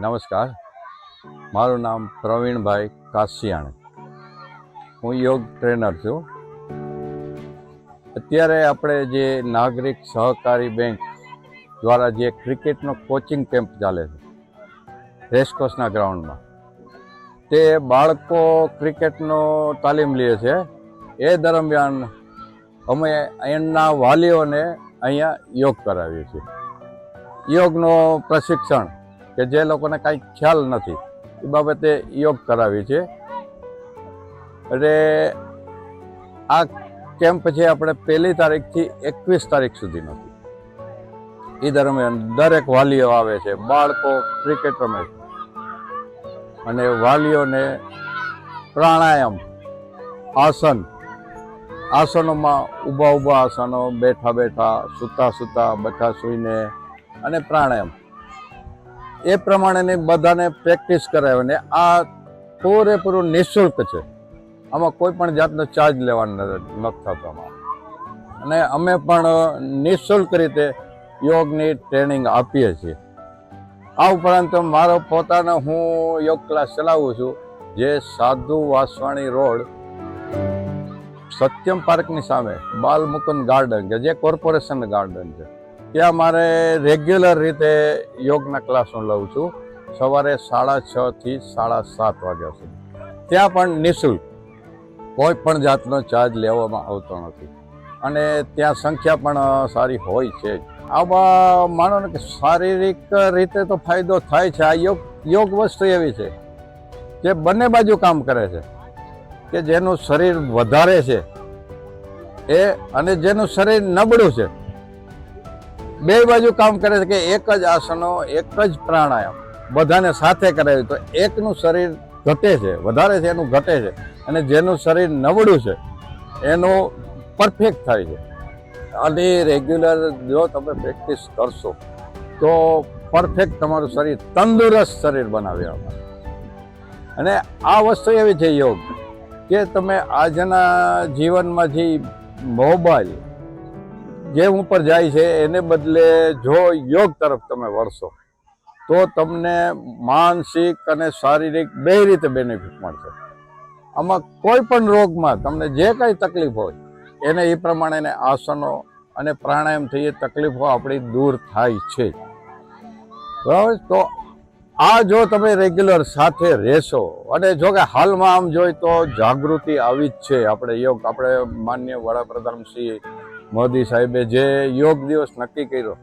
નમસ્કાર. મારું નામ પ્રવીણભાઈ કાસિયાણી હું યોગ ટ્રેનર છું. અત્યારે આપણે જે નાગરિક સહકારી બેંક દ્વારા જે ક્રિકેટનો કોચિંગ કેમ્પ ચાલે છે રેસકોર્સના ગ્રાઉન્ડમાં, તે બાળકો ક્રિકેટનો તાલીમ લે છે. એ દરમિયાન અમે એમના વાલીઓને અહીંયા યોગ કરાવીએ છીએ. યોગનો પ્રશિક્ષણ કે જે લોકોને કાંઈ ખ્યાલ નથી, એ બાબતે યોગ કરાવી છે. એટલે આ કેમ્પ છે આપણે પહેલી તારીખથી એકવીસ તારીખ સુધીનો. એ દરમિયાન દરેક વાલીઓ આવે છે, બાળકો ક્રિકેટ રમે છે અને વાલીઓને પ્રાણાયામ, આસન. આસનોમાં ઊભા ઊભા આસનો બેઠા બેઠા, સૂતા સૂતા બેઠા સૂઈને અને પ્રાણાયામ. એ પ્રમાણેની બધાને પ્રેક્ટિસ કરાવે ને આ પૂરેપૂરું નિઃશુલ્ક છે. આમાં કોઈ પણ જાતનો ચાર્જ લેવાનો નથી થતો અને અમે પણ નિઃશુલ્ક રીતે યોગની ટ્રેનિંગ આપીએ છીએ. આ ઉપરાંત મારો પોતાનો હું યોગ ક્લાસ ચલાવું છું, જે સાધુ વાસવાણી રોડ, સત્યમ પાર્કની સામે બાલ મુકુંદ ગાર્ડન કે જે કોર્પોરેશન ગાર્ડન છે. ત્યાં મારે રેગ્યુલર રીતે યોગના ક્લાસ હું લઉં છું. સવારે સાડા છ થી સાડા સાત વાગ્યા સુધી. ત્યાં પણ નિઃશુલ્ક. કોઈ પણ જાતનો ચાર્જ લેવામાં આવતો નથી. અને ત્યાં સંખ્યા પણ સારી હોય છે આવા માનો ને કે શારીરિક રીતે તો ફાયદો થાય છે. આ યોગ યોગ વસ્તુ એવી છે જે બંને બાજુ કામ કરે છે. કે જેનું શરીર વધારે છે એ અને જેનું શરીર નબળું છે બે બાજુ કામ કરે છે કે એક જ આસનો, એક જ પ્રાણાયામ. બધાને સાથે કરાવી. તો એકનું શરીર ઘટે છે, વધારે છે, એનું ઘટે છે. અને જેનું શરીર નબળું છે, એનું પરફેક્ટ થાય છે. અને રેગ્યુલર જો તમે પ્રેક્ટિસ કરશો, તો પરફેક્ટ તમારું શરીર તંદુરસ્ત શરીર બનાવી આપણે અને આ વસ્તુ એવી છે યોગ, કે તમે આજના જીવનમાંથી મોબાઈલ જે ઉપર જાય છે, એને બદલે જો યોગ તરફ તમે વળશો, તો તમને માનસિક અને શારીરિક બે રીતે બેનિફિટ મળશે. આમાં કોઈ પણ રોગમાં તમને જે કાંઈ તકલીફ હોય, એને એ પ્રમાણેને આસનો અને પ્રાણાયામથી એ તકલીફો આપણી દૂર થાય છે. બરાબર? તો આ જો તમે રેગ્યુલર સાથે રહેશો, અને જો કે હાલમાં આમ જોઈ તો જાગૃતિ આવી જ છે. આપણે યોગ, આપણે માન્ય વડાપ્રધાન શ્રી મોદી સાહેબે જે યોગ દિવસ નક્કી કર્યો,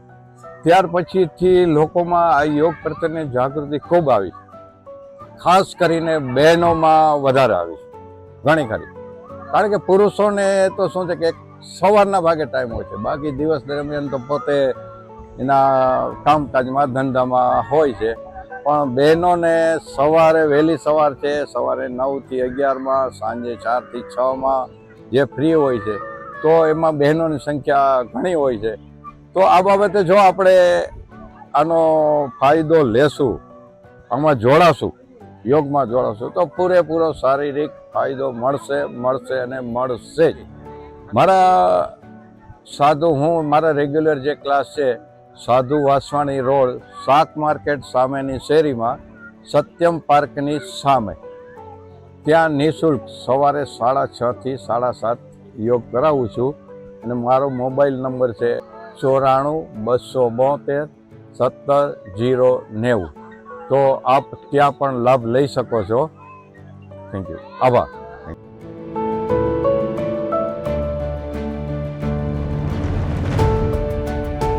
ત્યાર પછીથી લોકોમાં આ યોગ પ્રત્યેની જાગૃતિ ખૂબ આવી ખાસ કરીને બહેનોમાં વધારે આવી ઘણી ખરી. કારણ કે પુરુષોને તો શું છે કે સવારના ભાગે ટાઈમ હોય છે. બાકી દિવસ દરમિયાન તો પોતે એના કામકાજમાં, ધંધામાં હોય છે. પણ બહેનોને સવારે વહેલી સવાર છે. સવારે નવથી અગિયારમાં, સાંજે ચારથી છમાં જે ફ્રી હોય છે તો એમાં બહેનોની સંખ્યા ઘણી હોય છે. તો આ બાબતે જો આપણે આનો ફાયદો લેશું, આમાં જોડાશું, યોગમાં જોડાશું, તો પૂરેપૂરો શારીરિક ફાયદો મળશે મળશે અને મળશે જ. મારા સાધુ, હું, મારા રેગ્યુલર જે ક્લાસ છે, સાધુ વાસવાણી રોડ, શાક માર્કેટ સામેની શેરીમાં, સત્યમ પાર્કની સામે. ત્યાં નિઃશુલ્ક સવારે સાડા છથી સાડા સાત યોગ કરાવું છું. અને મારો મોબાઈલ નંબર છે ચોરાણું બસો બોતેર સત્તર જીરો નેવું. તો આપ ત્યાં પણ લાભ લઈ શકો છો. થેન્ક યુ આભાર.